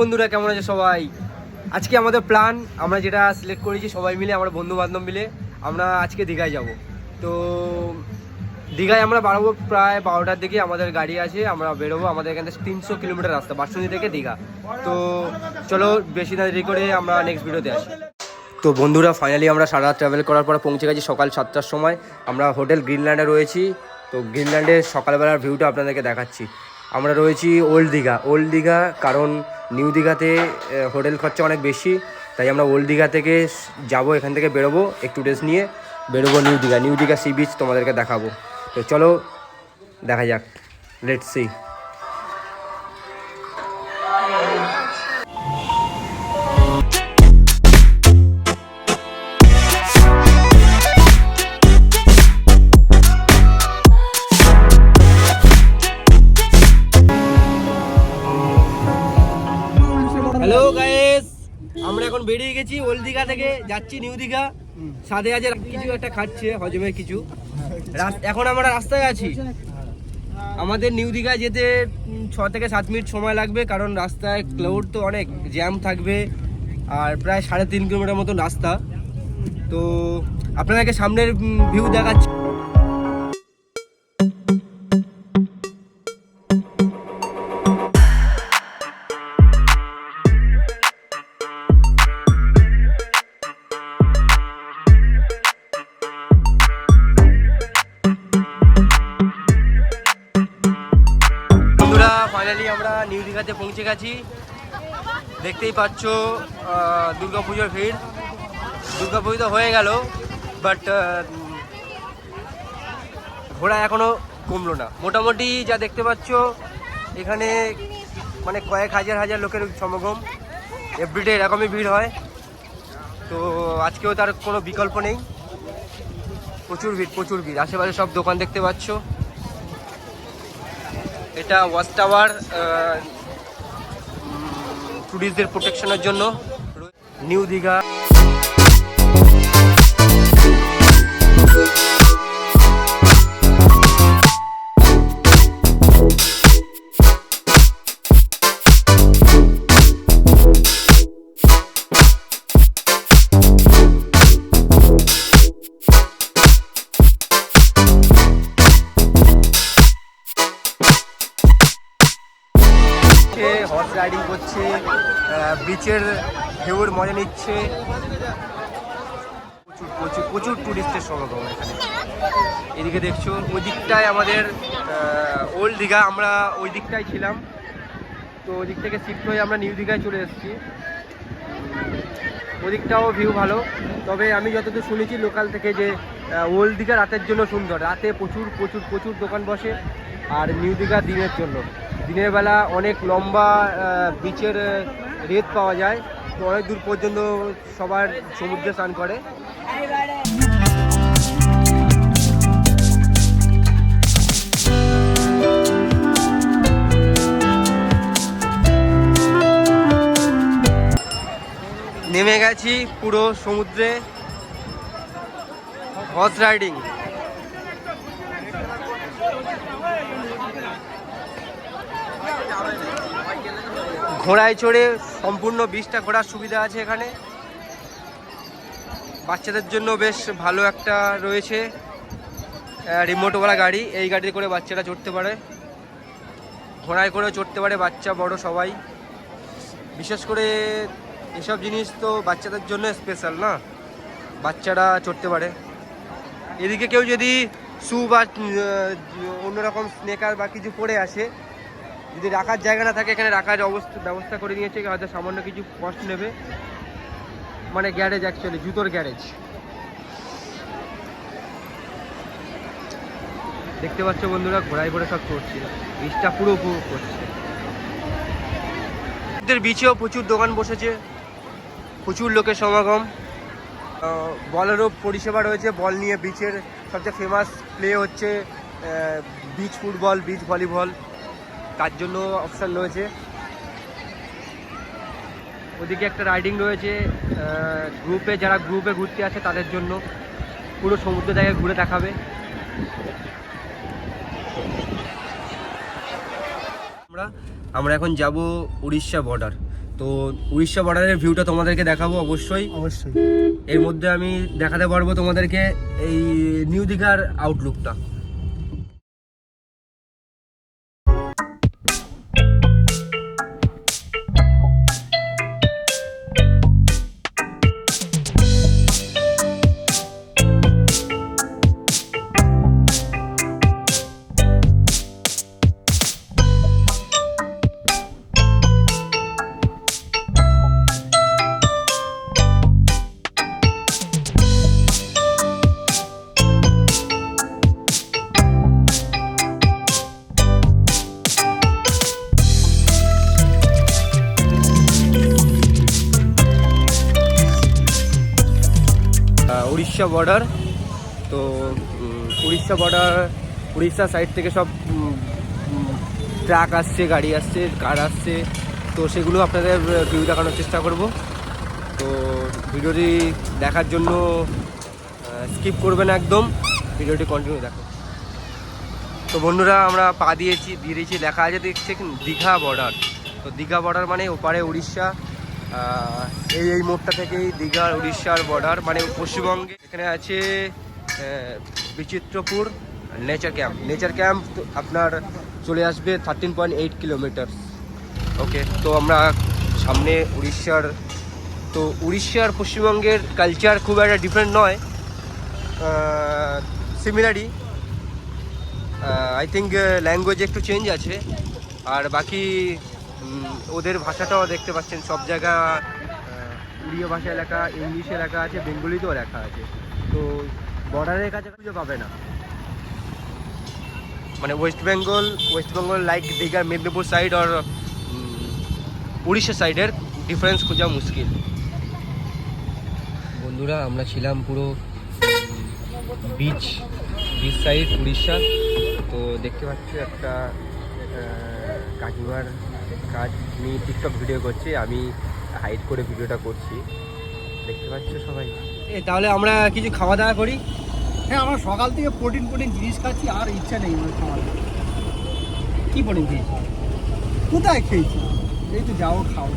বন্ধুরা, কেমন আছে সবাই? আজকে আমাদের প্ল্যান আমরা যেটা সিলেক্ট করেছি, সবাই মিলে আমরা বন্ধু বান্ধব মিলে আমরা আজকে দীঘায় যাব। তো দীঘায় আমরা বাড়াবো প্রায় বারোটার দিকে আমাদের গাড়ি আছে, আমরা বেরোবো। আমাদের এখান থেকে তিনশো কিলোমিটার রাস্তা, বাসন্তী থেকে দীঘা। তো চলো, বেশি না দেরি করে আমরা নেক্সট ভিডিওতে আসি। তো বন্ধুরা ফাইনালি আমরা সারা ট্রাভেল করার পর পৌঁছে গেছি সকাল সাতটার সময়। আমরা হোটেল গ্রিনল্যান্ডে রয়েছি। তো গ্রিনল্যান্ডের সকালবেলার ভিউটা আপনাদেরকে দেখাচ্ছি। আমরা রয়েছি ওল্ড দীঘা। ওল্ড দীঘা, কারণ নিউ দীঘাতে হোটেল খরচা অনেক বেশি, তাই আমরা ওল্ড দীঘা থেকে যাব, এখান থেকে বেরোবো, একটু ড্রেস নিয়ে বেরোবো New Digha. New Digha sea beach তোমাদেরকে দেখাবো। তো চলো, দেখা যাক লেট সি বেরিয়ে গেছি ওল্ড দীঘা থেকে, যাচ্ছি নিউ দীঘা। সাথে আছে কিছু একটা খাচ্ছে হজমের কিছু। এখন আমরা রাস্তায় আছি। আমাদের নিউ দীঘা যেতে ছ থেকে সাত মিনিট সময় লাগবে, কারণ রাস্তায় ক্লাউড তো অনেক জ্যাম থাকবে, আর প্রায় সাড়ে তিন কিলোমিটার মতন রাস্তা। তো আপনাদেরকে সামনের ভিউ দেখাচ্ছি। দীঘাতে পৌঁছে গেছি। দেখতেই পাচ্ছ পুজোর ভিড়। পুজো তো হয়ে গেল বাট ঘোড়া এখনও কমলো না। মোটামুটি যা দেখতে পাচ্ছ, এখানে মানে কয়েক হাজার হাজার লোকের সমাগম। এভরিডে এরকমই ভিড় হয়। তো আজকেও তার কোনো বিকল্প নেই। প্রচুর ভিড় প্রচুর ভিড়। আশেপাশে সব দোকান দেখতে পাচ্ছ। এটা ওয়াচ টাওয়ার টুরিস্টদের প্রোটেকশনের জন্য। নিউ দীঘা। রাইডিং করছে বিচের ঢেউর মজা নিচ্ছে। প্রচুর প্রচুর প্রচুর টুরিস্টের সমাগম এখানে। এদিকে দেখছ ওই দিকটায় আমাদের ওল্ড দীঘা, আমরা ওই দিকটায় ছিলাম। তো ওই দিক থেকে শিফট হয়ে আমরা নিউ দীঘায় চলে এসেছি। ওদিকটাও ভিউ ভালো। তবে আমি যতদূর শুনেছি লোকাল থেকে যে ওল্ড দীঘা রাতের জন্য সুন্দর। রাতে প্রচুর প্রচুর প্রচুর দোকান বসে, আর নিউ দীঘা দিনের জন্য। দিনের বেলা অনেক লম্বা বিচের রেত পাওয়া যায়। তো অনেক দূর পর্যন্ত সবার সমুদ্রে স্নান করে। নেমে গেছি পুরো সমুদ্রে। হর্স রাইডিং ঘোড়ায় চড়ে সম্পূর্ণ বিশটা ঘোড়ার সুবিধা আছে এখানে। বাচ্চাদের জন্য বেশ ভালো একটা রয়েছে রিমোটওয়ালা গাড়ি। এই গাড়িতে করে বাচ্চারা চড়তে পারে। ঘোড়ায় করে চড়তে পারে বাচ্চা, বড় সবাই। বিশেষ করে এসব জিনিস তো বাচ্চাদের জন্য স্পেশাল না? বাচ্চারা চড়তে পারে। এদিকে কেউ যদি শু বা অন্যরকম স্নেকার বা কিছু পরে আসে যদি রাখার জায়গা না থাকে, এখানে রাখার অবস্থা, ব্যবস্থা করে নিয়েছে, হয়তো সামান্য কিছু কষ্ট নেবে। মানে গ্যারেজ অ্যাকচুয়ালি জুতোর গ্যারেজ দেখতে পাচ্ছ বন্ধুরা, ঘোড়ায় করে সব চড়ছে। বীজটা পুরো উপভোগ করছে। বিচেও প্রচুর দোকান বসেছে, প্রচুর লোকের সমাগম। বলেরও পরিষেবা রয়েছে, বল নিয়ে বিচের সবচেয়ে ফেমাস প্লে হচ্ছে বিচ ফুটবল বিচ ভলিবল তার জন্য অপশান রয়েছে। ওদিকে একটা রাইডিং রয়েছে গ্রুপে যারা গ্রুপে ঘুরতে আসে তাদের জন্য পুরো সমুদ্র জায়গায় ঘুরে দেখাবে। আমরা আমরা এখন যাব উড়িষ্যা বর্ডার তো উড়িষ্যা বর্ডারের ভিউটা তোমাদেরকে দেখাবো অবশ্যই। অবশ্যই। এর মধ্যে আমি দেখাতে পারব তোমাদেরকে এই নিউ দীঘার আউটলুকটা উড়িষ্যা বর্ডার তো উড়িষ্যা বর্ডার উড়িষ্যা সাইড থেকে সব ট্রাক আসছে, গাড়ি আসছে কার আসছে, তো সেগুলো আপনাদের ভিউ দেখানোর চেষ্টা করব। তো, ভিডিওটি দেখার জন্য স্কিপ করবেন একদম, ভিডিওটি কন্টিনিউ দেখো। তো বন্ধুরা, আমরা পা দিয়েছি, দিয়ে দিয়েছি, লেখা আছে দেখছে দীঘা বর্ডার তো দীঘা বর্ডার মানে ওপারে উড়িষ্যা এই এই মোড়টা থেকেই দীঘা, উড়িষ্যার বর্ডার মানে পশ্চিমবঙ্গে। এখানে আছে Bichitrapur nature camp nature camp আপনার চলে আসবে thirteen point eight kilometre okay তো আমরা সামনে উড়িষ্যার, তো উড়িষ্যার পশ্চিমবঙ্গের কালচার খুব একটা ডিফারেন্ট নয়। সিমিলারই আই থিঙ্ক ল্যাঙ্গুয়েজ একটু চেঞ্জ আছে। আর বাকি ওদের ভাষাটাও দেখতে পাচ্ছেন, সব জায়গা উড়িয়া ভাষায় লেখা ইংলিশে লেখা আছে, বেঙ্গলিতেও লেখা আছে। তো বর্ডারের কাছে খুঁজে পাবে না। মানে West Bengal West Bengal like দীঘার মেদিনীপুর সাইড আর উড়িষ্যা সাইডের ডিফারেন্স খোঁজা মুশকিল। বন্ধুরা, আমরা ছিলাম পুরো বিচ বিচ সাইড উড়িষ্যা তো দেখতে পাচ্ছি একটা কাকিমার কাজ আমি টিকটক ভিডিও করছি, আমি হাইড করে ভিডিওটা করছি। দেখতে পাচ্ছ সবাই? এ, তাহলে আমরা কিছু খাওয়া দাওয়া করি? হ্যাঁ আমরা সকাল থেকে প্রোটিন প্রোটিন জিনিস খাচ্ছি, আর ইচ্ছা নেই খাওয়ার। কি প্রোটিন খেয়েছি? কোথায় খেয়েছি? এই তো যাও, খাও।